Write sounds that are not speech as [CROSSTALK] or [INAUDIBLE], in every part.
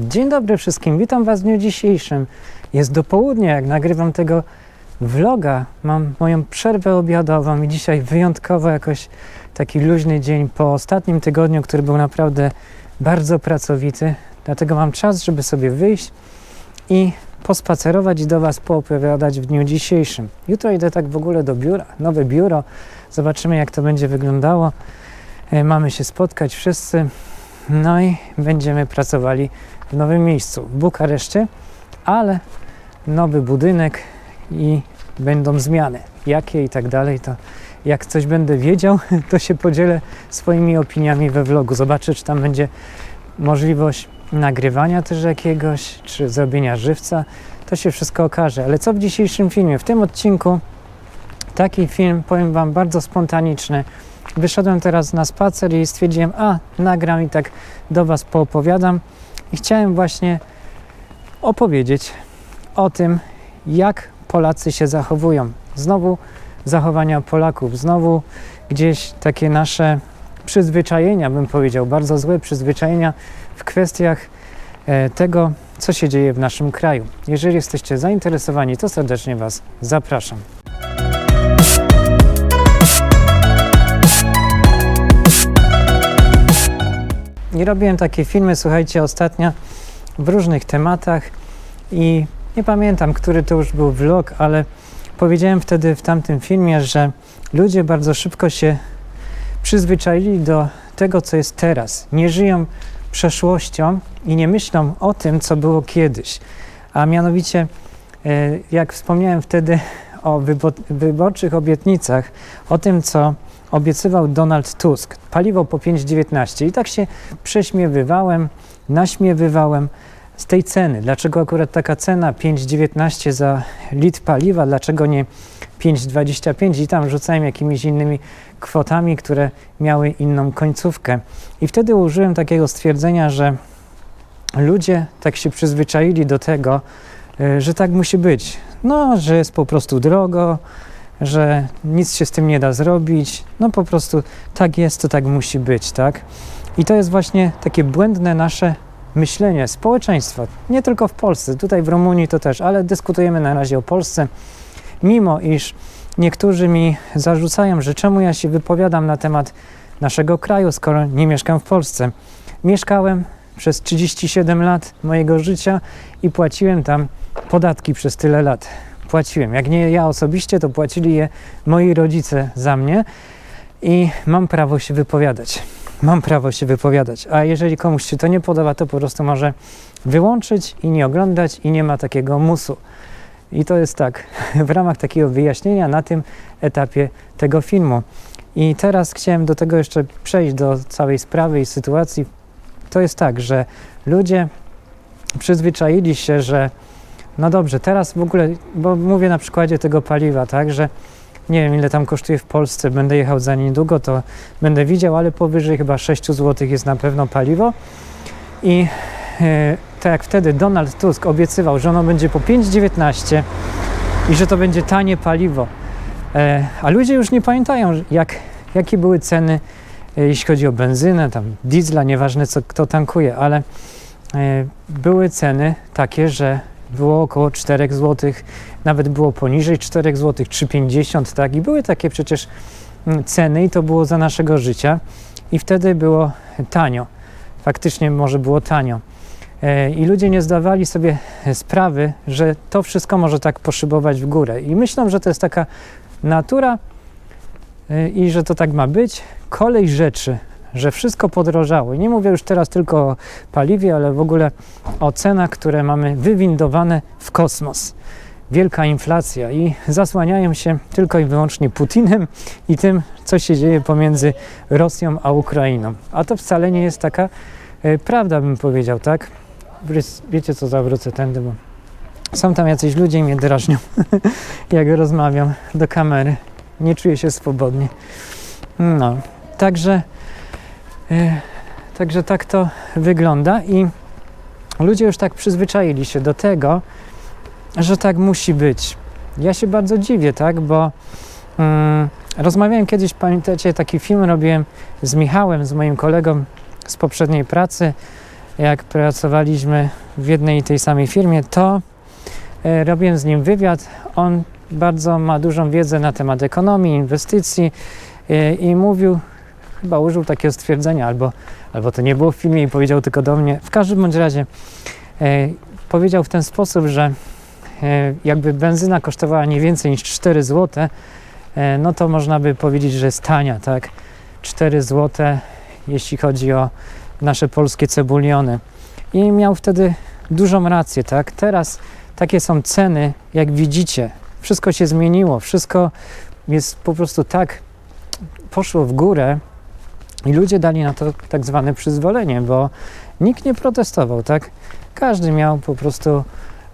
Dzień dobry wszystkim, witam Was w dniu dzisiejszym. Jest do południa, jak nagrywam tego vloga. Mam moją przerwę obiadową i dzisiaj wyjątkowo jakoś taki luźny dzień po ostatnim tygodniu, który był naprawdę bardzo pracowity. Dlatego mam czas, żeby sobie wyjść i pospacerować i do Was poopowiadać w dniu dzisiejszym. Jutro idę tak w ogóle do biura, nowe biuro. Zobaczymy, jak to będzie wyglądało. E, Mamy się spotkać wszyscy. No i będziemy pracowali w nowym miejscu, w Bukareszcie, ale nowy budynek i będą zmiany. Jakie i tak dalej, to jak coś będę wiedział, [LAUGHS] to się podzielę swoimi opiniami we vlogu. Zobaczę, czy tam będzie możliwość nagrywania też jakiegoś, czy zrobienia żywca. To się wszystko okaże. Ale co w dzisiejszym filmie? W tym odcinku taki film, powiem Wam, bardzo spontaniczny. Wyszedłem teraz na spacer i stwierdziłem, a nagram i tak do Was poopowiadam. I chciałem właśnie opowiedzieć o tym, jak Polacy się zachowują. Znowu zachowania Polaków, znowu gdzieś takie nasze przyzwyczajenia, bym powiedział, bardzo złe przyzwyczajenia w kwestiach e, tego, co się dzieje w naszym kraju. Jeżeli jesteście zainteresowani, to serdecznie Was zapraszam. I robiłem takie filmy, słuchajcie, ostatnio w różnych tematach i nie pamiętam, który to już był vlog, ale powiedziałem wtedy w tamtym filmie, że ludzie bardzo szybko się przyzwyczaili do tego, co jest teraz. Nie żyją przeszłością i nie myślą o tym, co było kiedyś. A mianowicie, e, jak wspomniałem wtedy o wybo- wyborczych obietnicach, o tym, co obiecywał Donald Tusk. Paliwo po 5,19 i tak się prześmiewywałem, naśmiewywałem z tej ceny. Dlaczego akurat taka cena 5,19 za litr paliwa, dlaczego nie 5,25 i tam rzucałem jakimiś innymi kwotami, które miały inną końcówkę. I wtedy użyłem takiego stwierdzenia, że ludzie tak się przyzwyczaili do tego, y, że tak musi być. No, że jest po prostu drogo, że nic się z tym nie da zrobić. No po prostu tak jest, to tak musi być, tak? I to jest właśnie takie błędne nasze myślenie społeczeństwa, nie tylko w Polsce, tutaj w Rumunii to też, ale dyskutujemy na razie o Polsce, mimo iż niektórzy mi zarzucają, że czemu ja się wypowiadam na temat naszego kraju, skoro nie mieszkam w Polsce. Mieszkałem przez 37 lat mojego życia i płaciłem tam podatki przez tyle lat. Płaciłem. Jak nie ja osobiście, to płacili je moi rodzice za mnie i mam prawo się wypowiadać. Mam prawo się wypowiadać. A jeżeli komuś się to nie podoba, to po prostu może wyłączyć i nie oglądać i nie ma takiego musu. I to jest tak, [LAUGHS] w ramach takiego wyjaśnienia na tym etapie tego filmu. I teraz chciałem do tego jeszcze przejść, do całej sprawy i sytuacji. To jest tak, że ludzie przyzwyczaili się, że no dobrze, teraz w ogóle, bo mówię na przykładzie tego paliwa, tak, że nie wiem ile tam kosztuje w Polsce, będę jechał za niedługo, to będę widział, ale powyżej chyba 6 zł jest na pewno paliwo. I e, tak jak wtedy Donald Tusk obiecywał, że ono będzie po 5,19 i że to będzie tanie paliwo. E, a ludzie już nie pamiętają, jak, jakie były ceny, e, jeśli chodzi o benzynę, tam diesla, nieważne co kto tankuje, ale były ceny takie, że było około 4 zł, nawet było poniżej 4 zł, 3,50, tak? I były takie przecież mm, ceny i to było za naszego życia i wtedy było tanio. Faktycznie może było tanio. E, I ludzie nie zdawali sobie sprawy, że to wszystko może tak poszybować w górę. I myślą, że to jest taka natura e, i że to tak ma być. Kolej rzeczy, że wszystko podrożało. I nie mówię już teraz tylko o paliwie, ale w ogóle o cenach, które mamy wywindowane w kosmos. Wielka inflacja i zasłaniają się tylko i wyłącznie Putinem i tym, co się dzieje pomiędzy Rosją a Ukrainą. A to wcale nie jest taka e, prawda, bym powiedział, tak? Wiecie co, zawrócę tędy, bo są tam jacyś ludzie i mnie drażnią, [LAUGHS] jak rozmawiam do kamery. Nie czuję się swobodnie. No, także, także tak to wygląda i ludzie już tak przyzwyczaili się do tego, że tak musi być. Ja się bardzo dziwię, tak, bo mm, rozmawiałem kiedyś, pamiętacie, taki film robiłem z Michałem, z moim kolegą z poprzedniej pracy jak pracowaliśmy w jednej i tej samej firmie, to e, robiłem z nim wywiad. On bardzo ma dużą wiedzę na temat ekonomii, inwestycji e, i mówił, chyba użył takiego stwierdzenia, albo, albo to nie było w filmie i powiedział tylko do mnie. W każdym bądź razie e, powiedział w ten sposób, że e, jakby benzyna kosztowała nie więcej niż 4 zł, e, no to można by powiedzieć, że jest tania, tak? 4 zł, jeśli chodzi o nasze polskie cebuliony. I miał wtedy dużą rację, tak? Teraz takie są ceny, jak widzicie. Wszystko się zmieniło, wszystko jest po prostu tak poszło w górę i ludzie dali na to tak zwane przyzwolenie, bo nikt nie protestował, tak? Każdy miał po prostu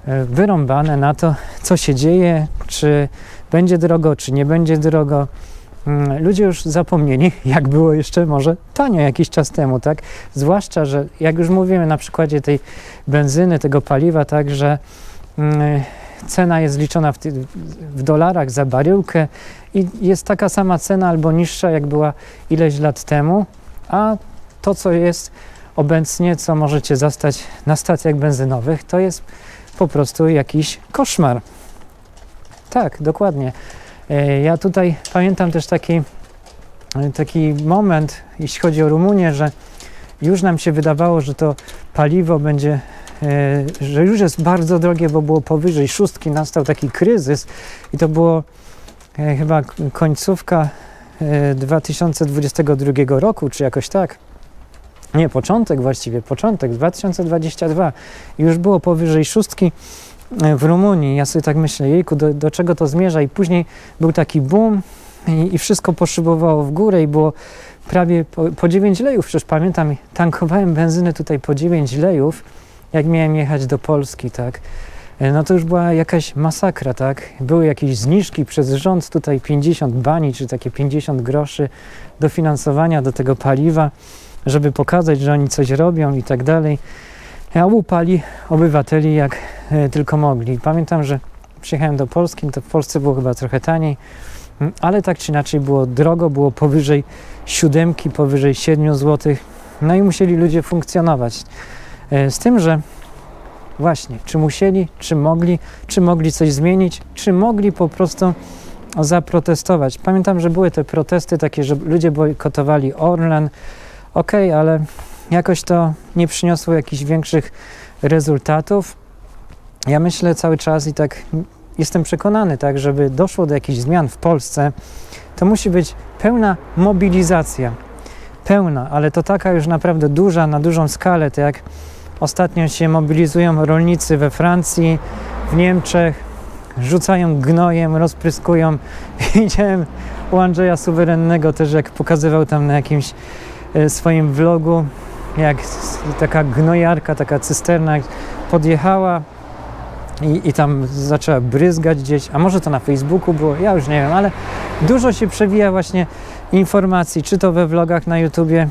e, wyrąbane na to, co się dzieje, czy będzie drogo, czy nie będzie drogo. Mm, Ludzie już zapomnieli, [LAUGHS] jak było jeszcze może tanio jakiś czas temu, tak? Zwłaszcza, że jak już mówimy na przykładzie tej benzyny, tego paliwa, tak, że mm, cena jest liczona w, w dolarach za baryłkę i jest taka sama cena albo niższa, jak była ileś lat temu, a to, co jest obecnie, co możecie zastać na stacjach benzynowych, to jest po prostu jakiś koszmar. Tak, dokładnie. E, Ja tutaj pamiętam też taki, e, taki moment, jeśli chodzi o Rumunię, że już nam się wydawało, że to paliwo będzie, e, że już jest bardzo drogie, bo było powyżej szóstki, nastał taki kryzys i to było chyba k- końcówka e, 2022 roku, czy jakoś tak. Nie, początek właściwie, początek 2022 i już było powyżej szóstki e, w Rumunii. Ja sobie tak myślę, jejku, do, do czego to zmierza? I później był taki boom i, i wszystko poszybowało w górę i było prawie po, po 9 lejów. Przecież pamiętam, tankowałem benzynę tutaj po 9 lejów, jak miałem jechać do Polski, tak? E, No to już była jakaś masakra, tak? Były jakieś zniżki przez rząd, tutaj 50 bani, czy takie 50 groszy dofinansowania do tego paliwa, żeby pokazać, że oni coś robią i tak dalej. A łupali obywateli jak e, tylko mogli. Pamiętam, że przyjechałem do Polski, to w Polsce było chyba trochę taniej, mm, ale tak czy inaczej było drogo, było powyżej siódemki, powyżej 7 zł. No i musieli ludzie funkcjonować. E, Z tym, że właśnie, czy musieli, czy mogli, czy mogli coś zmienić, czy mogli po prostu zaprotestować. Pamiętam, że były te protesty takie, że ludzie bojkotowali Orlen. Okej, ale jakoś to nie przyniosło jakichś większych rezultatów. Ja myślę cały czas i tak jestem przekonany, tak, żeby doszło do jakichś zmian w Polsce, to musi być pełna mobilizacja. Pełna, ale to taka już naprawdę duża, na dużą skalę, tak jak ostatnio się mobilizują rolnicy we Francji, w Niemczech, rzucają gnojem, rozpryskują. [LAUGHS] Widziałem u Andrzeja Suwerennego też, jak pokazywał tam na jakimś e, swoim vlogu, jak taka gnojarka, taka cysterna podjechała i, i tam zaczęła bryzgać gdzieś, a może to na Facebooku było, ja już nie wiem, ale dużo się przewija właśnie informacji, czy to we vlogach na YouTubie,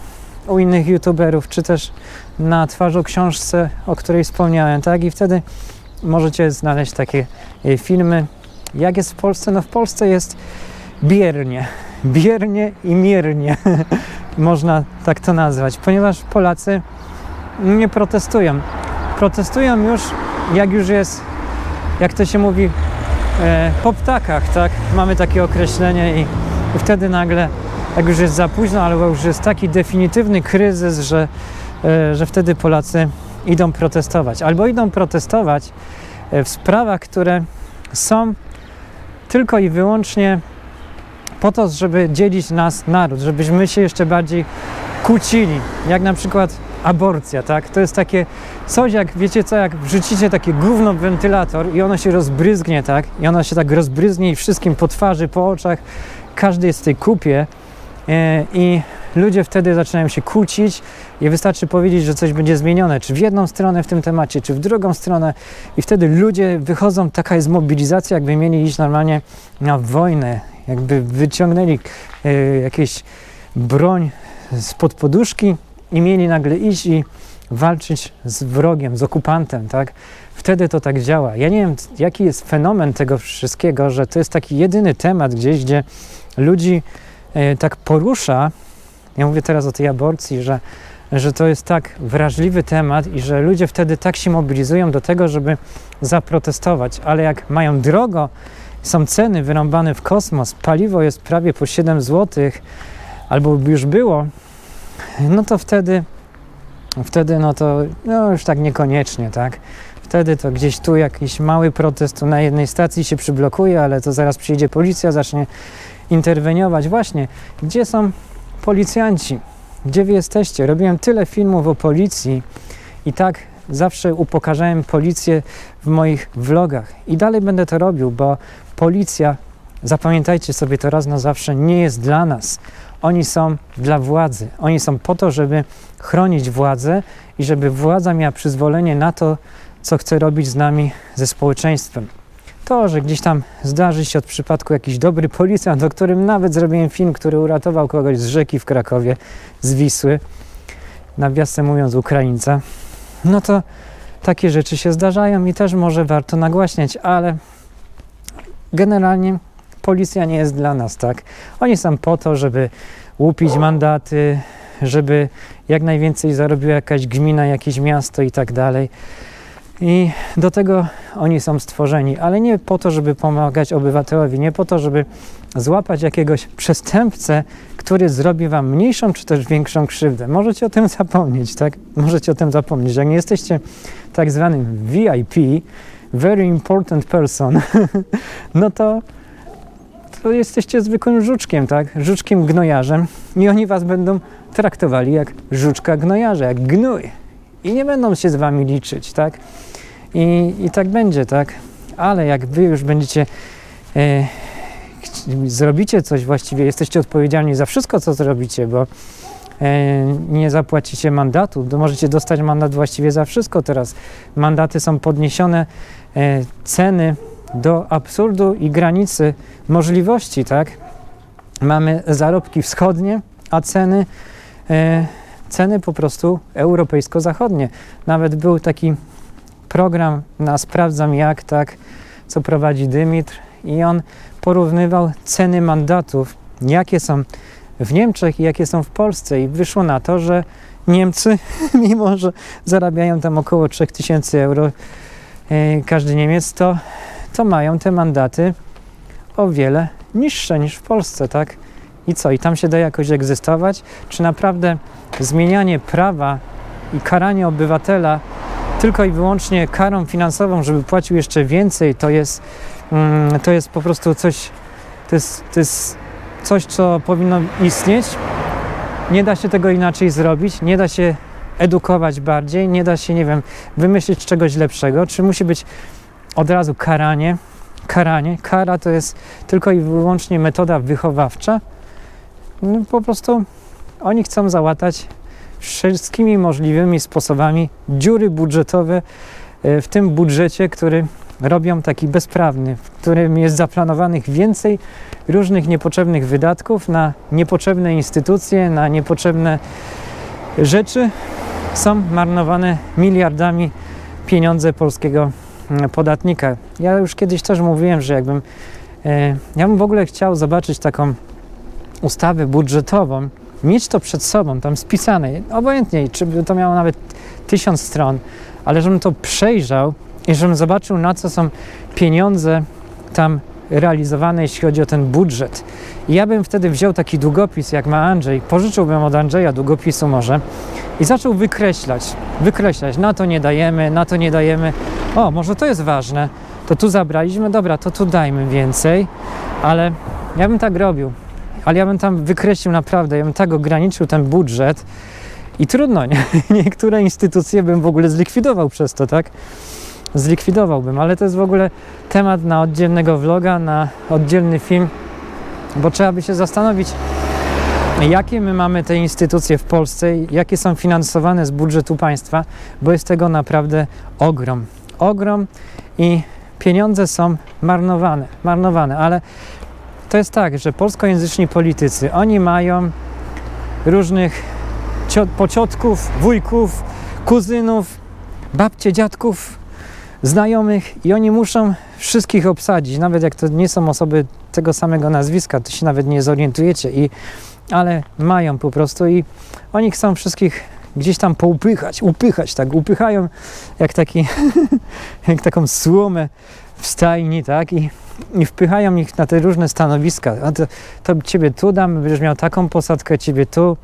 u innych YouTuberów, czy też na twarzu książce, o której wspomniałem, tak? I wtedy możecie znaleźć takie e, filmy. Jak jest w Polsce? No w Polsce jest biernie. [LAUGHS] Biernie i miernie. [LAUGHS] Można tak to nazwać, ponieważ Polacy nie protestują. Protestują już, jak już jest, jak to się mówi, e, po ptakach, tak? Mamy takie określenie i, i wtedy nagle, jak już jest za późno, albo już jest taki definitywny kryzys, że, e, że wtedy Polacy idą protestować. Albo idą protestować e, w sprawach, które są tylko i wyłącznie po to, żeby dzielić nas naród, żebyśmy się jeszcze bardziej kłócili. Jak na przykład aborcja, tak? To jest takie coś, jak wiecie co, jak wrzucicie takie gówno wentylator i ono się rozbryzgnie, tak? I ono się tak rozbryzgnie i wszystkim po twarzy, po oczach, każdy jest w tej kupie i ludzie wtedy zaczynają się kłócić i wystarczy powiedzieć, że coś będzie zmienione, czy w jedną stronę w tym temacie, czy w drugą stronę i wtedy ludzie wychodzą, taka jest mobilizacja, jakby mieli iść normalnie na wojnę, jakby wyciągnęli e, jakieś broń spod poduszki i mieli nagle iść i walczyć z wrogiem, z okupantem, tak? Wtedy to tak działa. Ja nie wiem, jaki jest fenomen tego wszystkiego, że to jest taki jedyny temat gdzieś, gdzie ludzi e, tak porusza. Ja mówię teraz o tej aborcji, że że to jest tak wrażliwy temat i że ludzie wtedy tak się mobilizują do tego, żeby zaprotestować, ale jak mają drogo, są ceny wyrąbane w kosmos, paliwo jest prawie po 7 zł, albo już było, no to wtedy, wtedy no to no już tak niekoniecznie, tak? Wtedy to gdzieś tu jakiś mały protest na jednej stacji się przyblokuje, ale to zaraz przyjdzie policja, zacznie interweniować. Właśnie, gdzie są policjanci? Gdzie wy jesteście? Robiłem tyle filmów o policji i tak zawsze upokarzałem policję w moich vlogach. I dalej będę to robił, bo policja, zapamiętajcie sobie to raz na zawsze, nie jest dla nas. Oni są dla władzy. Oni są po to, żeby chronić władzę i żeby władza miała przyzwolenie na to, co chce robić z nami, ze społeczeństwem. To, że gdzieś tam zdarzy się od przypadku jakiś dobry policjant, o którym nawet zrobiłem film, który uratował kogoś z rzeki w Krakowie, z Wisły, nawiasem mówiąc Ukraińca, no to takie rzeczy się zdarzają i też może warto nagłaśniać, ale generalnie policja nie jest dla nas, tak? Oni są po to, żeby łupić mandaty, żeby jak najwięcej zarobiła jakaś gmina, jakieś miasto i tak dalej. I do tego oni są stworzeni, ale nie po to, żeby pomagać obywatelowi, nie po to, żeby złapać jakiegoś przestępcę, który zrobi wam mniejszą czy też większą krzywdę. Możecie o tym zapomnieć, tak? Możecie o tym zapomnieć. Jak nie jesteście tak zwanym VIP, very important person, [LAUGHS] no to, to jesteście zwykłym żuczkiem, tak? Żuczkiem gnojarzem i oni was będą traktowali jak żuczka gnojarza, jak gnój. I nie będą się z wami liczyć, tak? I, i tak będzie, tak? Ale jak wy już będziecie e, zrobicie coś właściwie, jesteście odpowiedzialni za wszystko, co zrobicie, bo e, nie zapłacicie mandatu, możecie dostać mandat właściwie za wszystko teraz. Mandaty są podniesione, e, ceny do absurdu i granicy możliwości, tak? Mamy zarobki wschodnie, a ceny, e, ceny po prostu europejsko-zachodnie. Nawet był taki program na Sprawdzam Jak, tak, co prowadzi Dymitr i on porównywał ceny mandatów, jakie są w Niemczech i jakie są w Polsce i wyszło na to, że Niemcy, [LAUGHS] mimo że zarabiają tam około 3000 euro e, każdy Niemiec, to, to mają te mandaty o wiele niższe niż w Polsce, tak? I co? I tam się da jakoś egzystować? Czy naprawdę zmienianie prawa i karanie obywatela tylko i wyłącznie karą finansową, żeby płacił jeszcze więcej, to jest, mm, to jest po prostu coś, to jest, to jest coś, co powinno istnieć. Nie da się tego inaczej zrobić, nie da się edukować bardziej, nie da się, nie wiem, wymyślić czegoś lepszego. Czy musi być od razu karanie? Karanie. Kara to jest tylko i wyłącznie metoda wychowawcza. No, po prostu oni chcą załatać wszystkimi możliwymi sposobami dziury budżetowe e, w tym budżecie, który robią taki bezprawny, w którym jest zaplanowanych więcej różnych niepotrzebnych wydatków na niepotrzebne instytucje, na niepotrzebne rzeczy. Są marnowane miliardami pieniądze polskiego mm, podatnika. Ja już kiedyś też mówiłem, że jakbym e, ja bym w ogóle chciał zobaczyć taką ustawę budżetową, mieć to przed sobą, tam spisane, obojętnie, czy by to miało nawet tysiąc stron, ale żebym to przejrzał i żebym zobaczył, na co są pieniądze tam realizowane, jeśli chodzi o ten budżet. I ja bym wtedy wziął taki długopis, jak ma Andrzej, pożyczyłbym od Andrzeja długopisu może i zaczął wykreślać, wykreślać, na to nie dajemy, na to nie dajemy. O, może to jest ważne, to tu zabraliśmy, dobra, to tu dajmy więcej, ale ja bym tak robił ale ja bym tam wykreślił naprawdę, ja bym tak ograniczył ten budżet i trudno, nie? [LAUGHS] niektóre instytucje bym w ogóle zlikwidował przez to, tak? Zlikwidowałbym, ale to jest w ogóle temat na oddzielnego vloga, na oddzielny film, bo trzeba by się zastanowić, jakie my mamy te instytucje w Polsce, jakie są finansowane z budżetu państwa, bo jest tego naprawdę ogrom. Ogrom i pieniądze są marnowane, marnowane, ale to jest tak, że polskojęzyczni politycy, oni mają różnych cio- pociotków, wujków, kuzynów, babcie, dziadków, znajomych i oni muszą wszystkich obsadzić, nawet jak to nie są osoby tego samego nazwiska, to się nawet nie zorientujecie, i, ale mają po prostu i oni chcą wszystkich gdzieś tam poupychać, upychać, tak, upychają jak taki, [LAUGHS] jak taką słomę w stajni, tak, i, i wpychają ich na te różne stanowiska. A to, to ciebie tu dam, będziesz miał taką posadkę, ciebie tu.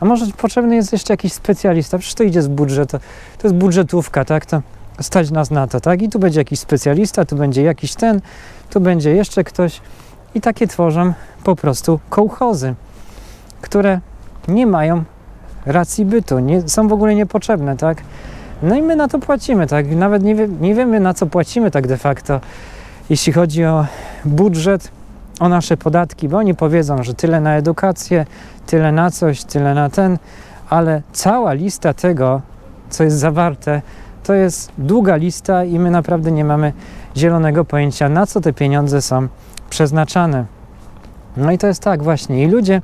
A może potrzebny jest jeszcze jakiś specjalista? Przecież to idzie z budżetu. To jest budżetówka, tak? To stać nas na to, tak? I tu będzie jakiś specjalista, tu będzie jakiś ten, tu będzie jeszcze ktoś. I takie tworzą po prostu kołchozy, które nie mają racji bytu, nie, są w ogóle niepotrzebne, tak? No i my na to płacimy, tak? Nawet nie, wie, nie wiemy, na co płacimy tak de facto, jeśli chodzi o budżet, o nasze podatki, bo oni powiedzą, że tyle na edukację, tyle na coś, tyle na ten, ale cała lista tego, co jest zawarte, to jest długa lista i my naprawdę nie mamy zielonego pojęcia, na co te pieniądze są przeznaczane. No i to jest tak właśnie. I ludzie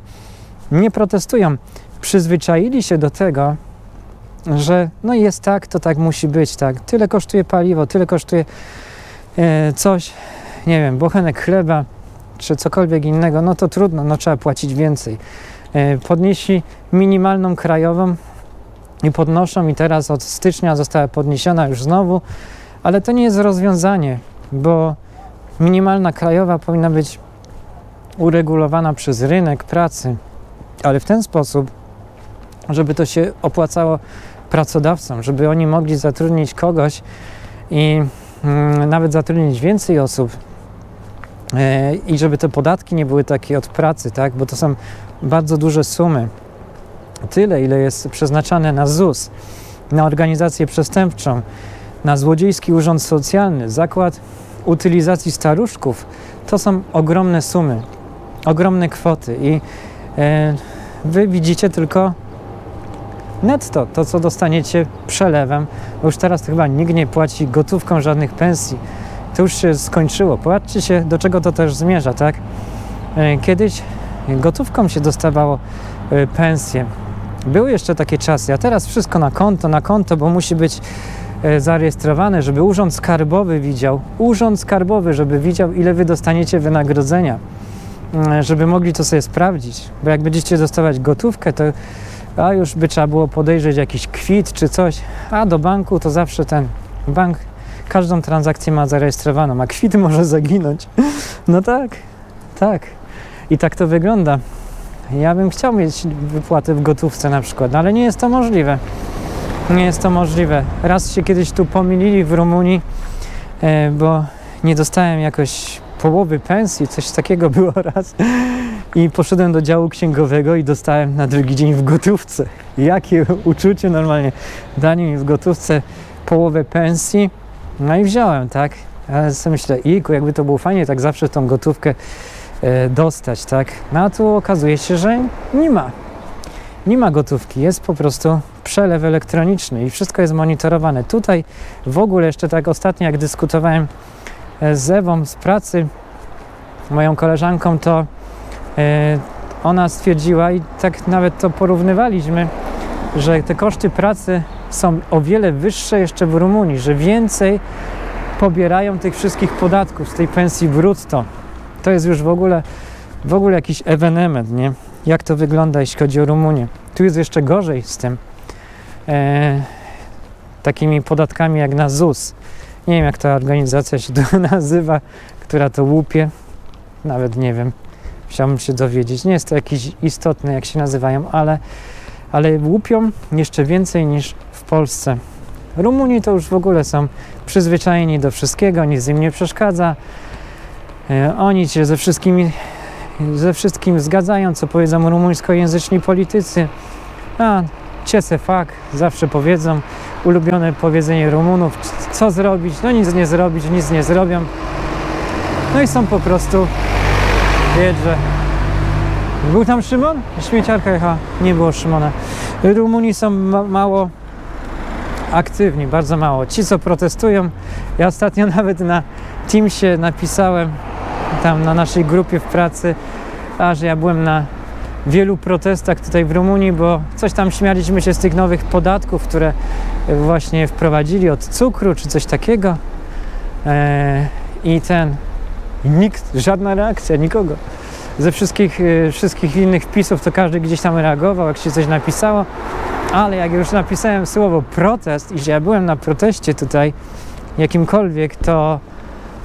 nie protestują. Przyzwyczaili się do tego, że no jest tak, to tak musi być, tak. Tyle kosztuje paliwo, tyle kosztuje e, coś, nie wiem, bochenek chleba, czy cokolwiek innego, no to trudno, no trzeba płacić więcej. E, podnieśli minimalną krajową i podnoszą i teraz od stycznia została podniesiona już znowu, ale to nie jest rozwiązanie, bo minimalna krajowa powinna być uregulowana przez rynek pracy, ale w ten sposób, żeby to się opłacało pracodawcom, żeby oni mogli zatrudnić kogoś i mm, nawet zatrudnić więcej osób e, i żeby te podatki nie były takie od pracy, tak? bo to są bardzo duże sumy. Tyle, ile jest przeznaczane na ZUS, na organizację przestępczą, na złodziejski urząd socjalny, zakład utylizacji staruszków, to są ogromne sumy, ogromne kwoty i e, wy widzicie tylko netto, to co dostaniecie przelewem, bo już teraz chyba nikt nie płaci gotówką żadnych pensji. To już się skończyło. Popatrzcie się, do czego to też zmierza, tak? E, Kiedyś gotówką się dostawało e, pensje. Były jeszcze takie czasy, a teraz wszystko na konto, na konto, bo musi być e, zarejestrowane, żeby urząd skarbowy widział, urząd skarbowy, żeby widział, ile wy dostaniecie wynagrodzenia, żeby mogli to sobie sprawdzić, bo jak będziecie dostawać gotówkę, to a już by trzeba było podejrzeć jakiś kwit czy coś, a do banku to zawsze ten bank każdą transakcję ma zarejestrowaną, a kwit [LAUGHS] może zaginąć. No tak, tak. I tak to wygląda. Ja bym chciał mieć wypłaty w gotówce na przykład, ale nie jest to możliwe. Nie jest to możliwe. Raz się kiedyś tu pomylili w Rumunii, e, bo nie dostałem jakoś połowy pensji, coś takiego [LAUGHS] było raz. I poszedłem do działu księgowego i dostałem na drugi dzień w gotówce. Jakie uczucie normalnie. Dali mi w gotówce połowę pensji. No i wziąłem, tak. Ale sobie myślę, iku, jakby to było fajnie, tak zawsze tą gotówkę e, dostać, tak. No a tu okazuje się, że nie ma. Nie ma gotówki, jest po prostu przelew elektroniczny i wszystko jest monitorowane. Tutaj w ogóle jeszcze tak ostatnio, jak dyskutowałem e, z Ewą z pracy, moją koleżanką, to ona stwierdziła i tak nawet to porównywaliśmy, że te koszty pracy są o wiele wyższe jeszcze w Rumunii, że więcej pobierają tych wszystkich podatków z tej pensji brutto. To jest już w ogóle, w ogóle jakiś ewenement, nie? Jak to wygląda, jeśli chodzi o Rumunię. Tu jest jeszcze gorzej z tym. E, takimi podatkami jak na ZUS. Nie wiem, jak ta organizacja się [LAUGHS] nazywa, która to łupie. Nawet nie wiem. Chciałbym się dowiedzieć. Nie jest to jakieś istotne, jak się nazywają, ale, ale łupią jeszcze więcej niż w Polsce. Rumuni to już w ogóle są przyzwyczajeni do wszystkiego, nic im nie przeszkadza. E, Oni się ze wszystkimi, ze wszystkim zgadzają, co powiedzą rumuńskojęzyczni politycy. A, ciece fak, zawsze powiedzą. Ulubione powiedzenie Rumunów, co zrobić? No nic nie zrobić, nic nie zrobią. No i są po prostu, wiesz, że... Był tam Szymon? Śmieciarka jechała. Nie było Szymona. Rumuni są ma mało aktywni, bardzo mało. Ci, co protestują, ja ostatnio [LAUGHS] nawet na Teamsie napisałem, tam na naszej grupie w pracy, a że ja byłem na wielu protestach tutaj w Rumunii, bo coś tam śmialiśmy się z tych nowych podatków, które właśnie wprowadzili od cukru czy coś takiego. Eee, I ten, nikt, żadna reakcja, nikogo. Ze wszystkich, e, wszystkich innych wpisów to każdy gdzieś tam reagował, jak się coś napisało. Ale jak już napisałem słowo protest i że ja byłem na proteście tutaj jakimkolwiek, to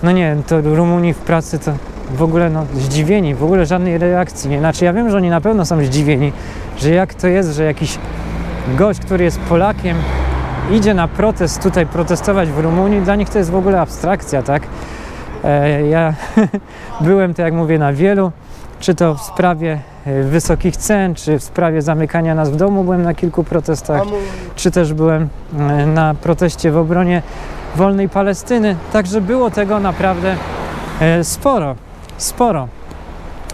no nie wiem, to Rumuni w pracy to w ogóle no zdziwieni, w ogóle żadnej reakcji. Nie? Znaczy ja wiem, że oni na pewno są zdziwieni, że jak to jest, że jakiś gość, który jest Polakiem, idzie na protest tutaj protestować w Rumunii, dla nich to jest w ogóle abstrakcja, tak? E, ja [LAUGHS] byłem, tak jak mówię, na wielu, czy to w sprawie e, wysokich cen, czy w sprawie zamykania nas w domu, byłem na kilku protestach, czy też byłem e, na proteście w obronie wolnej Palestyny. Także było tego naprawdę sporo, sporo.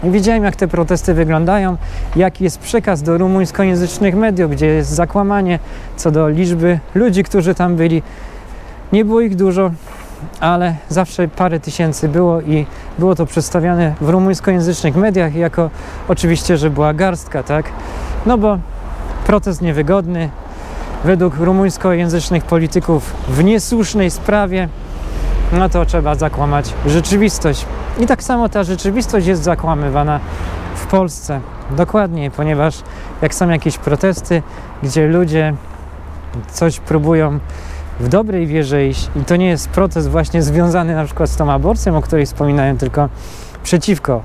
I widziałem, jak te protesty wyglądają, jaki jest przekaz do rumuńskojęzycznych mediów, gdzie jest zakłamanie co do liczby ludzi, którzy tam byli. Nie było ich dużo, ale zawsze parę tysięcy było i było to przedstawiane w rumuńskojęzycznych mediach jako oczywiście, że była garstka, tak? No bo protest niewygodny, według rumuńskojęzycznych polityków w niesłusznej sprawie, no to trzeba zakłamać rzeczywistość. I tak samo ta rzeczywistość jest zakłamywana w Polsce. Dokładnie, ponieważ jak są jakieś protesty, gdzie ludzie coś próbują w dobrej wierze iść i to nie jest protest właśnie związany na przykład z tą aborcją, o której wspominałem, tylko przeciwko.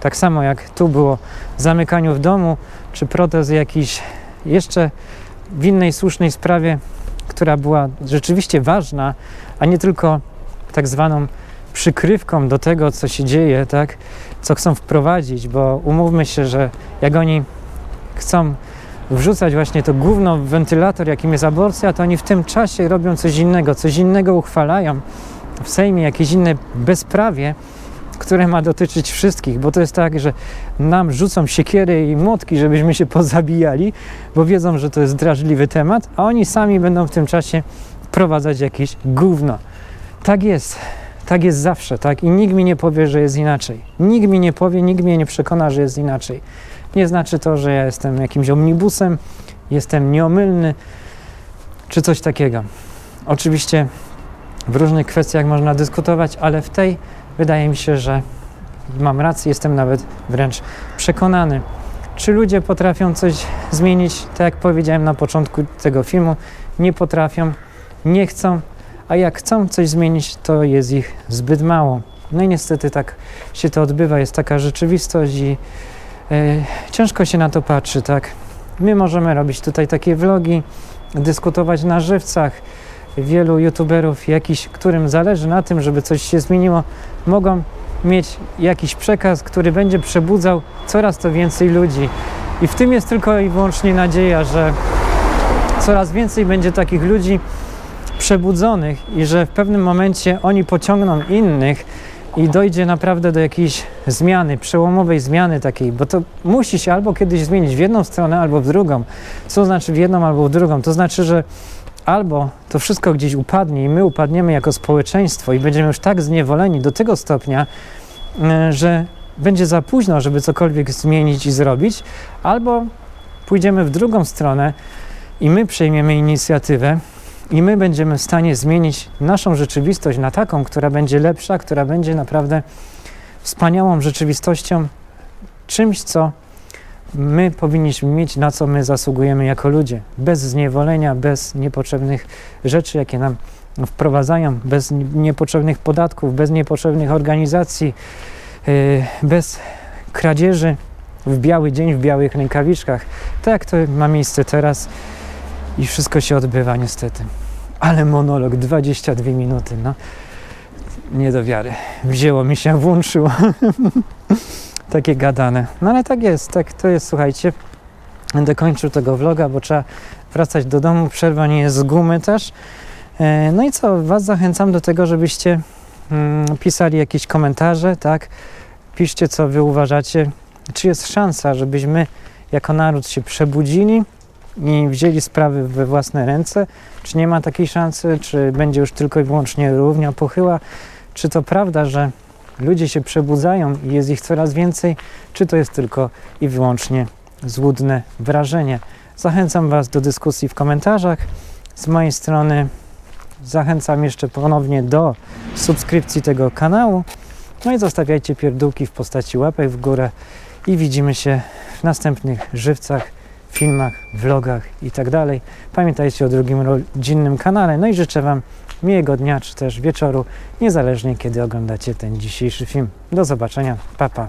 Tak samo jak tu było zamykaniu w domu, czy protest jakiś jeszcze w innej słusznej sprawie, która była rzeczywiście ważna, a nie tylko tak zwaną przykrywką do tego, co się dzieje, tak, co chcą wprowadzić, bo umówmy się, że jak oni chcą wrzucać właśnie to gówno w wentylator, jakim jest aborcja, to oni w tym czasie robią coś innego, coś innego uchwalają w Sejmie, jakieś inne bezprawie, które ma dotyczyć wszystkich, bo to jest tak, że nam rzucą siekiery i młotki, żebyśmy się pozabijali, bo wiedzą, że to jest drażliwy temat, a oni sami będą w tym czasie wprowadzać jakieś gówno. Tak jest. Tak jest zawsze, tak? I nikt mi nie powie, że jest inaczej. Nikt mi nie powie, nikt mnie nie przekona, że jest inaczej. Nie znaczy to, że ja jestem jakimś omnibusem, jestem nieomylny, czy coś takiego. Oczywiście w różnych kwestiach można dyskutować, ale w tej wydaje mi się, że mam rację, jestem nawet wręcz przekonany. Czy ludzie potrafią coś zmienić? Tak jak powiedziałem na początku tego filmu, nie potrafią, nie chcą, a jak chcą coś zmienić, to jest ich zbyt mało. No i niestety tak się to odbywa, jest taka rzeczywistość i ciężko się na to patrzy, tak? My możemy robić tutaj takie vlogi, dyskutować na żywcach. Wielu youtuberów, jakiś, którym zależy na tym, żeby coś się zmieniło, mogą mieć jakiś przekaz, który będzie przebudzał coraz to więcej ludzi. I w tym jest tylko i wyłącznie nadzieja, że coraz więcej będzie takich ludzi przebudzonych i że w pewnym momencie oni pociągną innych i dojdzie naprawdę do jakiejś zmiany, przełomowej zmiany takiej, bo to musi się albo kiedyś zmienić w jedną stronę, albo w drugą. Co znaczy w jedną albo w drugą? To znaczy, że albo to wszystko gdzieś upadnie i my upadniemy jako społeczeństwo i będziemy już tak zniewoleni do tego stopnia, e, że będzie za późno, żeby cokolwiek zmienić i zrobić, albo pójdziemy w drugą stronę i my przejmiemy inicjatywę i my będziemy w stanie zmienić naszą rzeczywistość na taką, która będzie lepsza, która będzie naprawdę wspaniałą rzeczywistością, czymś, co my powinniśmy mieć, na co my zasługujemy jako ludzie. Bez zniewolenia, bez niepotrzebnych rzeczy, jakie nam wprowadzają, bez niepotrzebnych podatków, bez niepotrzebnych organizacji, yy, bez kradzieży w biały dzień, w białych rękawiczkach. Tak jak to ma miejsce teraz i wszystko się odbywa niestety. Ale monolog, 22 minuty, no nie do wiary. Wzięło mi się, włączyło. [LAUGHS] Takie gadane. No ale tak jest, tak to jest, słuchajcie. Będę kończył tego vloga, bo trzeba wracać do domu. Przerwa nie jest z gumy też. E, No i co, Was zachęcam do tego, żebyście mm, pisali jakieś komentarze, tak? Piszcie, co Wy uważacie. Czy jest szansa, żebyśmy jako naród się przebudzili i wzięli sprawy we własne ręce? Czy nie ma takiej szansy? Czy będzie już tylko i wyłącznie równia pochyła? Czy to prawda, że ludzie się przebudzają i jest ich coraz więcej? Czy to jest tylko i wyłącznie złudne wrażenie? Zachęcam Was do dyskusji w komentarzach. Z mojej strony zachęcam jeszcze ponownie do subskrypcji tego kanału. No i zostawiajcie pierdółki w postaci łapek w górę i widzimy się w następnych żywcach filmach, vlogach i tak. Pamiętajcie o drugim rodzinnym kanale. No i życzę Wam miłego dnia czy też wieczoru, niezależnie kiedy oglądacie ten dzisiejszy film. Do zobaczenia. Pa, pa.